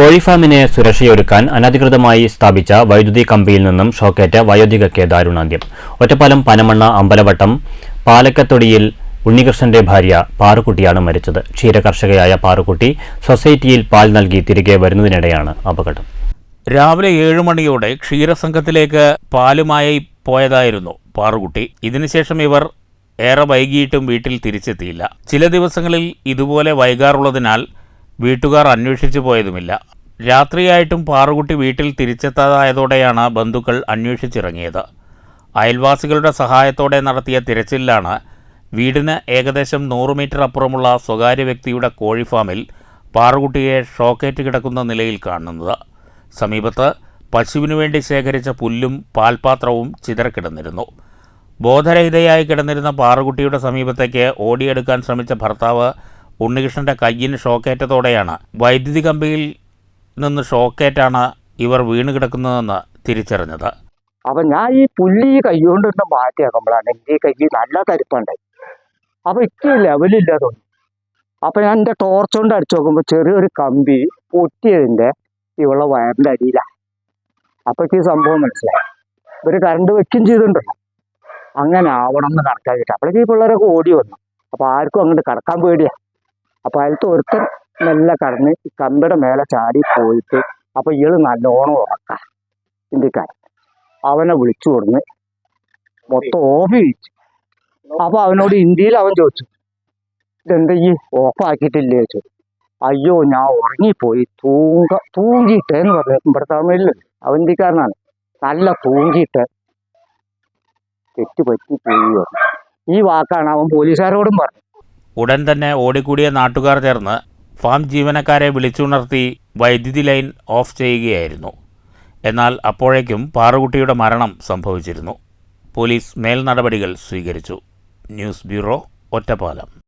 കോഴിഫാമിന് സുരക്ഷയൊരുക്കാൻ അനധികൃതമായി സ്ഥാപിച്ച വൈദ്യുതി കമ്പിയിൽ നിന്നും ഷോക്കേറ്റ് വയോധികയ്ക്ക് ദാരുണാന്ത്യം. ഒറ്റപ്പാലം പനമണ്ണ അമ്പലവട്ടം പാലക്കത്തൊടിയിൽ ഉണ്ണികൃഷ്ണന്റെ ഭാര്യ പാറുക്കുട്ടിയാണ് മരിച്ചത്. ക്ഷീരകർഷകയായ പാറുക്കുട്ടി സൊസൈറ്റിയിൽ പാൽ നൽകി തിരികെ വരുന്നതിനിടെയാണ് അപകടം. രാവിലെ ഏഴു മണിയോടെ ക്ഷീരസംഘത്തിലേക്ക് പാലുമായി പോയതായിരുന്നു പാറുക്കുട്ടി. ഇതിനുശേഷം ഇവർ ഏറെ വൈകിയിട്ടും വീട്ടിൽ തിരിച്ചെത്തിയില്ല. ചില ദിവസങ്ങളിൽ ഇതുപോലെ വൈകാറുള്ളതിനാൽ വീട്ടുകാർ അന്വേഷിച്ചു പോയതുമില്ല. രാത്രിയായിട്ടും പാറുകുട്ടി വീട്ടിൽ തിരിച്ചെത്താതായതോടെയാണ് ബന്ധുക്കൾ അന്വേഷിച്ചിറങ്ങിയത്. അയൽവാസികളുടെ സഹായത്തോടെ നടത്തിയ തിരച്ചിലാണ് വീടിന് ഏകദേശം നൂറ് മീറ്റർ അപ്പുറമുള്ള സ്വകാര്യ വ്യക്തിയുടെ കോഴിഫാമിൽ പാറുകുട്ടിയെ ഷോക്കേറ്റ് കിടക്കുന്ന നിലയിൽ കാണുന്നത്. സമീപത്ത് പശുവിനു വേണ്ടി ശേഖരിച്ച പുല്ലും പാൽപാത്രവും ചിതറക്കിടന്നിരുന്നു. ബോധരഹിതയായി കിടന്നിരുന്ന പാറുകുട്ടിയുടെ സമീപത്തേക്ക് ഓടിയെടുക്കാൻ ശ്രമിച്ച ഭർത്താവ് ഉണ്ണികൃഷ്ണന്റെ കയ്യിന് ഷോക്കേറ്റതോടെയാണ്. വൈദ്യുതി കമ്പിയിൽ നിന്ന് ഷോക്കേറ്റാണ് ഇവർ വീണ് കിടക്കുന്നതെന്ന് തിരിച്ചറിഞ്ഞത്. അപ്പൊ ഞാൻ ഈ പുല്ലി ഈ കൈ കൊണ്ട് ഇട്ട് മാറ്റിയാക്കുമ്പോഴാണ് എന്റെ ഈ കൈ നല്ല തരിപ്പുണ്ടായി അപ്പൊ ഇക്ക് ലെവലില്ല തോന്നി അപ്പൊ ഞാൻ എന്റെ ടോർച്ച് കൊണ്ട് അടിച്ചു നോക്കുമ്പോൾ ചെറിയൊരു കമ്പി പൊട്ടിയതിന്റെ ഇവളെ വയറിന്റെ അടിയിലാണ് അപ്പൊ ഈ സംഭവം മനസ്സിലായി. ഒരു കറണ്ട് വെക്കും ചെയ്തിട്ടുണ്ടല്ലോ അങ്ങനെ ആവണം എന്ന് കണക്കാക്കിയിട്ട് അപ്പോഴേക്ക് ഈ പിള്ളേരൊക്കെ ഓടി വന്നു. അപ്പൊ ആർക്കും അങ്ങോട്ട് കടക്കാൻ പേടിയാ. അപ്പൊ അതിലത്തെ ഒരുത്തൻ മെല്ലെ കടന്ന് കമ്പിയുടെ മേലെ ചാടി പോയിട്ട് അപ്പൊ ഇയാൾ നല്ലോണം ഉറക്ക. ഇന്ത്യക്കാരൻ അവനെ വിളിച്ചു കൊടുന്ന് മൊത്തം ഓഫ് ചോദിച്ചു അപ്പൊ അവനോട് ഇന്ത്യയിൽ അവൻ ചോദിച്ചു ഇതെന്താ ഈ ഓഫ് ആക്കിയിട്ടില്ലേ? ചോദിച്ചു. അയ്യോ ഞാൻ ഉറങ്ങിപ്പോയി. തൂങ്ക തൂങ്ങിയിട്ട് എന്ന് പറഞ്ഞു. ഇവിടെ തമിഴിൽ അവൻ ഇന്ത്യക്കാരനാണ് നല്ല തൂങ്ങിയിട്ട് തെറ്റ് പോയി ഈ വാക്കാണ് അവൻ പോലീസുകാരോടും പറഞ്ഞത് ഉടൻ തന്നെ ഓടിക്കൂടിയ നാട്ടുകാർ ചേർന്ന് ഫാം ജീവനക്കാരെ വിളിച്ചുണർത്തി വൈദ്യുതി ലൈൻ ഓഫ് ചെയ്യുകയായിരുന്നു. എന്നാൽ അപ്പോഴേക്കും പാറുകുട്ടിയുടെ മരണം സംഭവിച്ചിരുന്നു. പോലീസ് മേൽനടപടികൾ സ്വീകരിച്ചു. News bureau Ottapalam.